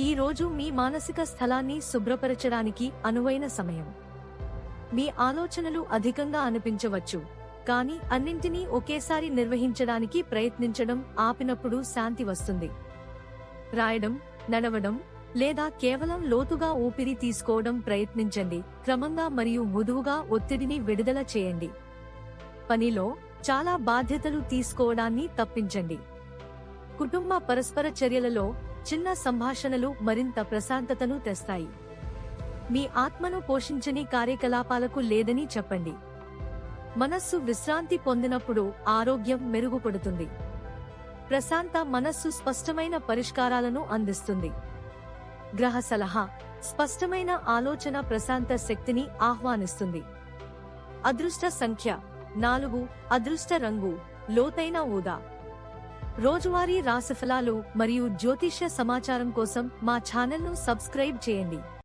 ఈ రోజు మీ మానసిక స్థలాన్ని శుభ్రపరచడానికి అనువైన సమయం. మీ ఆలోచనలు అధికంగా అనిపించవచ్చు కానీ అన్నింటినీ ఒకేసారి నిర్వహించడానికి ప్రయత్నించడం ఆపినప్పుడు శాంతి వస్తుంది. రాయడం నడవడం లేదా కేవలం లోతుగా ఊపిరి తీసుకోవడం ప్రయత్నించండి క్రమంగా మరియు మృదువుగా ఒత్తిడిని విడుదల చేయండి. పనిలో చాలా బాధ్యతలు తీసుకోవడాన్ని తప్పించండి. కుటుంబ పరస్పర చర్యలలో చిన్న సంభాషణలు మరింత ప్రశాంతతను తెస్తాయి. మీ ఆత్మను పోషించని కార్యకలాపాలకు లేదని చెప్పండి. మనస్సు విశ్రాంతి పొందినప్పుడు ఆరోగ్యం మెరుగుపడుతుంది. ప్రశాంత మనస్సు స్పష్టమైన పరిష్కారాలను అందిస్తుంది. గ్రహ సలహా స్పష్టమైన ఆలోచన ప్రశాంత శక్తిని ఆహ్వానిస్తుంది. అదృష్ట సంఖ్య నాలుగు అదృష్ట రంగు లోతైన ఊదా. రోజువారీ రాశిఫలాలు మరియు జ్యోతిష్య సమాచారం కోసం మా ఛానల్ను సబ్స్క్రైబ్ చేయండి.